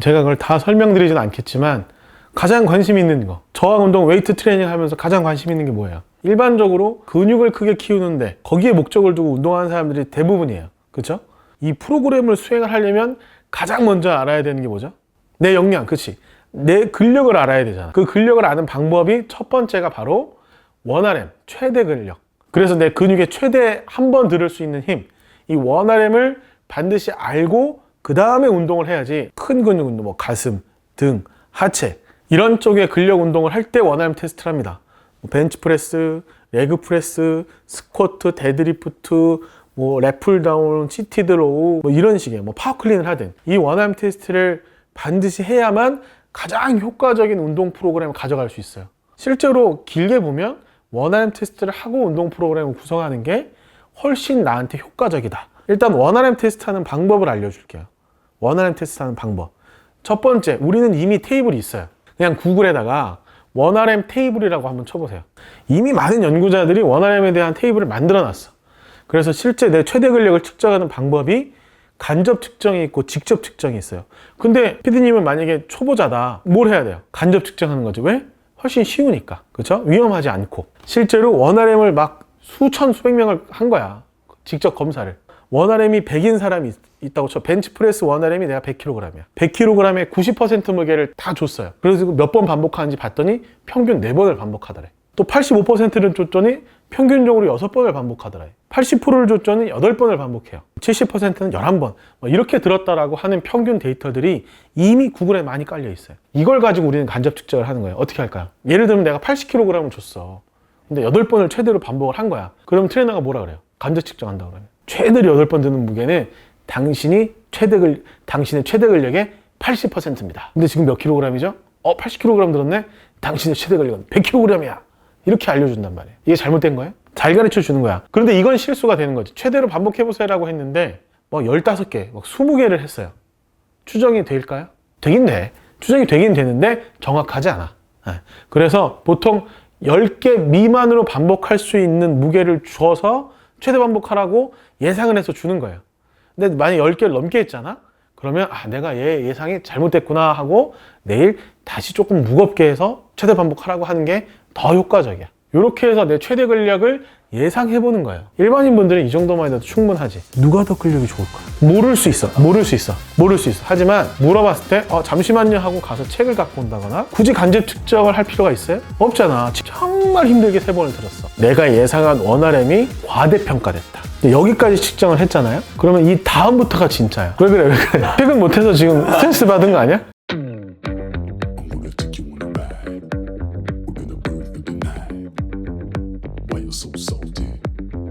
제가 그걸 다 설명드리진 않겠지만 가장 관심 있는 거 저항 운동 웨이트 트레이닝 하면서 가장 관심 있는 게 뭐예요? 일반적으로 근육을 크게 키우는데 거기에 목적을 두고 운동하는 사람들이 대부분이에요. 그렇죠? 이 프로그램을 수행을 하려면 가장 먼저 알아야 되는 게 뭐죠? 내 역량, 그치? 내 근력을 알아야 되잖아. 그 근력을 아는 방법이 첫 번째가 바로 원RM, 최대 근력. 그래서 내 근육의 최대 한 번 들을 수 있는 힘, 이 원RM을 반드시 알고 그 다음에 운동을 해야지 큰 근육 운동, 뭐 가슴, 등, 하체 이런 쪽의 근력 운동을 할 때 원RM 테스트를 합니다. 뭐 벤치프레스, 레그프레스, 스쿼트, 데드리프트, 뭐 랩풀다운, 시티드로우 뭐 이런 식의 뭐 파워클린을 하든 이 원암 테스트를 반드시 해야만 가장 효과적인 운동 프로그램을 가져갈 수 있어요. 실제로 길게 보면 원암 테스트를 하고 운동 프로그램을 구성하는 게 훨씬 나한테 효과적이다. 일단 원RM 테스트하는 방법을 알려줄게요. 원RM 테스트하는 방법. 첫 번째, 우리는 이미 테이블이 있어요. 그냥 구글에다가 원RM 테이블이라고 한번 쳐보세요. 이미 많은 연구자들이 원RM에 대한 테이블을 만들어 놨어. 그래서 실제 내 최대 근력을 측정하는 방법이 간접 측정이 있고 직접 측정이 있어요. 근데 피디님은 만약에 초보자다. 뭘 해야 돼요? 간접 측정하는 거죠. 왜? 훨씬 쉬우니까. 그렇죠? 위험하지 않고. 실제로 원RM을 막 수천 수백 명을 한 거야. 직접 검사를. 원RM이 100인 사람이 있- 있다고 쳐. 벤치프레스 원RM이 내가 100kg이야. 100kg에 90% 무게를 다 줬어요. 그래서 몇 번 반복하는지 봤더니 평균 4번을 반복하더래. 또 85%를 줬더니 평균적으로 6번을 반복하더래. 80%를 줬더니 8번을 반복해요. 70%는 11번. 뭐 이렇게 들었다라고 하는 평균 데이터들이 이미 구글에 많이 깔려 있어요. 이걸 가지고 우리는 간접 측정을 하는 거예요. 어떻게 할까요? 예를 들면 내가 80kg을 줬어. 근데 8번을 최대로 반복을 한 거야. 그럼 트레이너가 뭐라 그래요? 간접 측정한다 그러면. 최대로 8번 드는 무게는 당신이 최대 근 당신의 최대 근력의 80%입니다. 근데 지금 몇 킬로그램이죠? 어, 80kg 들었네? 당신의 최대 근력은 100kg이야. 이렇게 알려준단 말이에요. 이게 잘못된 거예요? 잘 가르쳐 주는 거야. 그런데 이건 실수가 되는 거지. 최대로 반복해보세요라고 했는데, 뭐 15개, 막 20개를 했어요. 추정이 될까요? 되긴 돼. 추정이 되긴 되는데 정확하지 않아. 예. 그래서 보통 10개 미만으로 반복할 수 있는 무게를 주어서 최대 반복하라고 예상을 해서 주는 거예요. 근데 만약 10개를 넘게 했잖아? 그러면 아 내가 얘 예상이 잘못됐구나 하고 내일 다시 조금 무겁게 해서 최대 반복하라고 하는 게 더 효과적이야. 이렇게 해서 내 최대 근력을 예상해 보는 거예요. 일반인 분들은 이 정도만 해도 충분하지. 누가 더 근력이 좋을까? 모를 수 있어. 모를 수 있어. 모를 수 있어. 하지만 물어봤을 때 어, 잠시만요 하고 가서 책을 갖고 온다거나 굳이 간접 측정을 할 필요가 있어요? 없잖아. 정말 힘들게 세 번을 들었어. 내가 예상한 원RM이 과대평가됐다. 여기까지 측정을 했잖아요. 그러면 이 다음부터가 진짜야. 왜 그래? 왜 그래? 퇴근 못해서 지금 스트레스 받은 거 아니야?